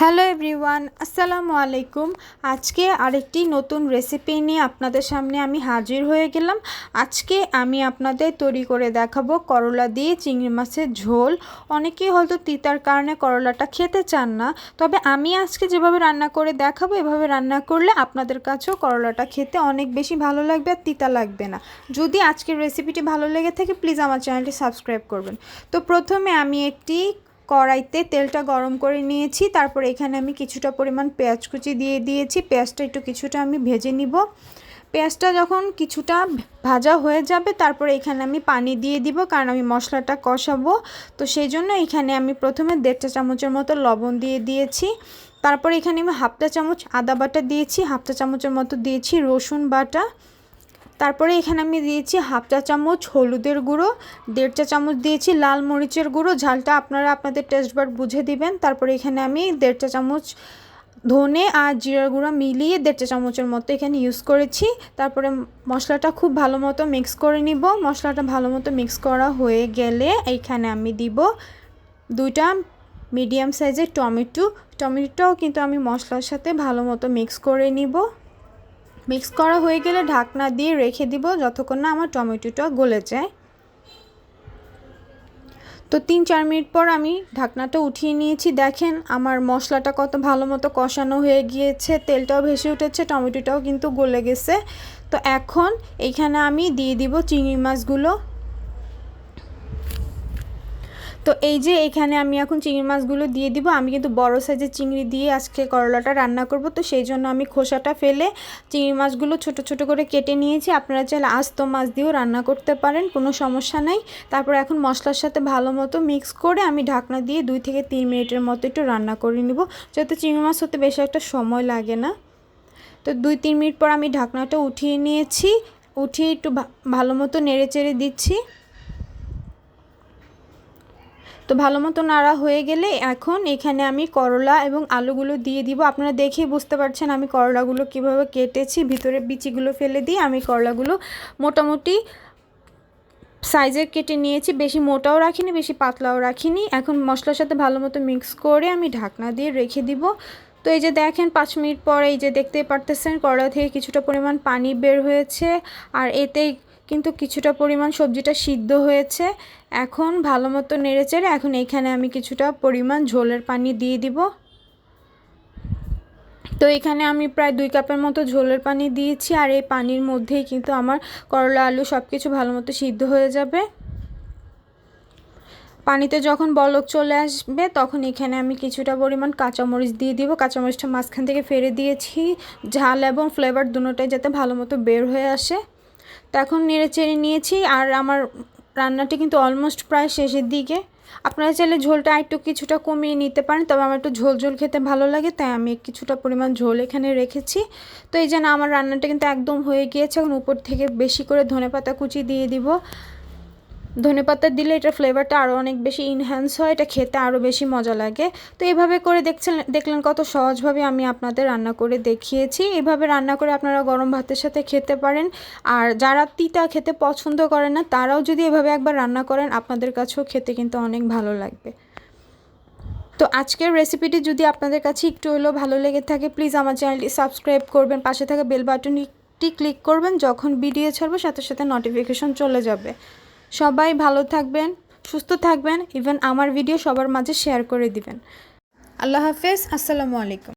Hello everyone, আসসালামু আলাইকুম। আজকে আরেকটি নতুন রেসিপি নিয়ে আপনাদের সামনে আমি হাজির হয়ে গেলাম। আজকে আমি আপনাদের তৈরি করে দেখাবো করলা দিয়ে চিংড়ি মাছের ঝোল। অনেকেই হয়তো তিতার কারণে করলাটা খেতে চান না, তবে আমি আজকে যেভাবে রান্না করে দেখাবো, এভাবে রান্না করলে আপনাদের কাছেও করলাটা খেতে অনেক বেশি ভালো লাগবে আর তিতা লাগবে না। যদি আজকের রেসিপিটি ভালো লেগে থাকে, প্লিজ আমার চ্যানেলটি সাবস্ক্রাইব করবেন। তো প্রথমে আমি একটি কড়াইতে তেলটা গরম করে নিয়েছি। তারপর এখানে আমি কিছুটা পরিমাণ পেঁয়াজ কুচি দিয়ে দিয়েছি। পেঁয়াজটা একটু কিছুটা আমি ভেজে নিব। পেঁয়াজটা যখন কিছুটা ভাজা হয়ে যাবে, তারপরে এখানে আমি পানি দিয়ে দিব, কারণ আমি মশলাটা কষাবো। তো সেই জন্য এখানে আমি প্রথমে দেড়টা চামচের মতো লবণ দিয়ে দিয়েছি। তারপর এখানে আমি হাফটা চামচ আদা বাটা দিয়েছি। হাফটা চামচের মতো দিয়েছি রসুন বাটা। তারপরে এখানে আমি দিয়েছি হাফ চা চামচ হলুদের গুঁড়ো, দেড় চা চামচ দিয়েছি লাল মরিচের গুঁড়ো, ঝালটা আপনারা আপনাদের টেস্ট বার বুঝে দিবেন। তারপরে এখানে আমি দেড় চা চামচ ধনে আর জিরার গুঁড়ো মিলিয়ে দেড় চা চামচের মতো এখানে ইউজ করেছি। তারপরে মশলাটা খুব ভালো মতো মিক্স করে নিব। মশলাটা ভালো মতো মিক্স করা হয়ে গেলে এইখানে আমি দিব দুইটা মিডিয়াম সাইজের টমেটো। টমেটোটাও কিন্তু আমি মশলার সাথে ভালো মতো মিক্স করে নিব। মিক্স করা হয়ে গেলে ঢাকনা দিয়ে রেখে দিব যতক্ষণ না আমার টমেটোটা গলে যায়। তো তিন চার মিনিট পর আমি ঢাকনাটা উঠিয়ে নিয়েছি। দেখেন আমার মশলাটা কত ভালো মতো কষানো হয়ে গিয়েছে, তেলটাও ভেসে উঠেছে, টমেটোটাও কিন্তু গলে গেছে। তো এখন এখানে আমি দিয়ে দিব চিংড়ি মাছগুলো। তো এই যে এখানে আমি এখন চিংড়ি মাছগুলো দিয়ে দিব, আমি কিন্তু বড় সাইজের চিংড়ি দিয়ে আজকে করলাটা রান্না করব। তো সেই জন্য আমি খোসাটা ফেলে চিংড়ি মাছগুলো ছোট ছোট করে কেটে নিয়েছি। আপনারা চাইলে আস্ত মাছ দিয়েও রান্না করতে পারেন, কোনো সমস্যা নেই। তারপর এখন মশলার সাথে ভালো মতো মিক্স করে আমি ঢাকনা দিয়ে দুই থেকে তিন মিনিটের মতো একটু রান্না করে নিব, যাতে চিংড়ি মাছ হতে বেশি একটা সময় লাগে না। তো দুই তিন মিনিট পর আমি ঢাকনাটা উঠিয়ে নিয়েছি, উঠিয়ে একটু ভালো মতো নেড়ে চেড়ে দিচ্ছি। তো ভালো মতো নাড়া হয়ে গেলে এখন এখানে আমি করলা এবং আলুগুলো দিয়ে দিব। আপনারা দেখেই বুঝতে পারছেন আমি করলাগুলো কীভাবে কেটেছি। ভিতরে বিচিগুলো ফেলে দিয়ে আমি করলাগুলো মোটামুটি সাইজের কেটে নিয়েছি। বেশি মোটাও রাখিনি, বেশি পাতলাও রাখিনি। এখন মশলার সাথে ভালো মতো মিক্স করে আমি ঢাকনা দিয়ে রেখে দিব। তো এই যে দেখেন, পাঁচ মিনিট পরে এই যে দেখতেই পারতেছেন, করলা থেকে কিছুটা পরিমাণ পানি বের হয়েছে। আর এতেই কিন্তু কিছুটা পরিমাণ সবজিটা সিদ্ধ হয়েছে। এখন ভালো মতো নেড়েচেড়ে এখন এইখানে আমি কিছুটা পরিমাণ ঝোলের পানি দিয়ে দিব। তো এখানে আমি প্রায় দুই কাপের মতো ঝোলের পানি দিয়েছি আর এই পানির মধ্যেই কিন্তু আমার করলা, আলু সব কিছু ভালো মতো সিদ্ধ হয়ে যাবে। পানিতে যখন বলক চলে আসবে তখন এখানে আমি কিছুটা পরিমাণ কাঁচামরিচ দিয়ে দিব। কাঁচামরিচটা মাঝখান থেকে ফেলে দিয়েছি। ঝাল এবং ফ্লেভার দুটোটাই যাতে ভালো মতো বের হয়ে আসে। তো এখন নেড়ে চেড়ে নিয়েছি আর আমার রান্নাটি কিন্তু অলমোস্ট প্রায় শেষের দিকে। আপনারা চাইলে ঝোলটা একটু কিছুটা কমিয়ে নিতে পারেন, তবে আমার একটু ঝোল ঝোল খেতে ভালো লাগে, তাই আমি কিছুটা পরিমাণ ঝোল এখানে রেখেছি। তো এই যেন আমার রান্নাটা কিন্তু একদম হয়ে গিয়েছে, এখন উপর থেকে বেশি করে ধনে পাতা কুচি দিয়ে দিব। ধনে পাতা দিলে এটা ফ্লেভারটা আরও অনেক বেশি ইনহ্যান্স হয়, এটা খেতে আরও বেশি মজা লাগে। তো এভাবে করে দেখছেন, দেখলেন কত সহজভাবে আমি আপনাদের রান্না করে দেখিয়েছি। এভাবে রান্না করে আপনারা গরম ভাতের সাথে খেতে পারেন। আর যারা তিতা খেতে পছন্দ করে না, তারাও যদি এভাবে একবার রান্না করেন, আপনাদের কাছেও খেতে কিন্তু অনেক ভালো লাগবে। তো আজকের রেসিপিটি যদি আপনাদের কাছে একটু হলেও ভালো লেগে থাকে প্লিজ আমার চ্যানেলটি সাবস্ক্রাইব করবেন। পাশে থাকা বেল বাটনটি ক্লিক করবেন, যখন ভিডিও ছাড়বো, সাথে সাথে নোটিফিকেশন চলে যাবে। সবাই ভালো থাকবেন, সুস্থ থাকবেন ইভেন আমার ভিডিও সবার মাঝে শেয়ার করে দিবেন। আল্লাহ হাফেজ, আসসালামু আলাইকুম।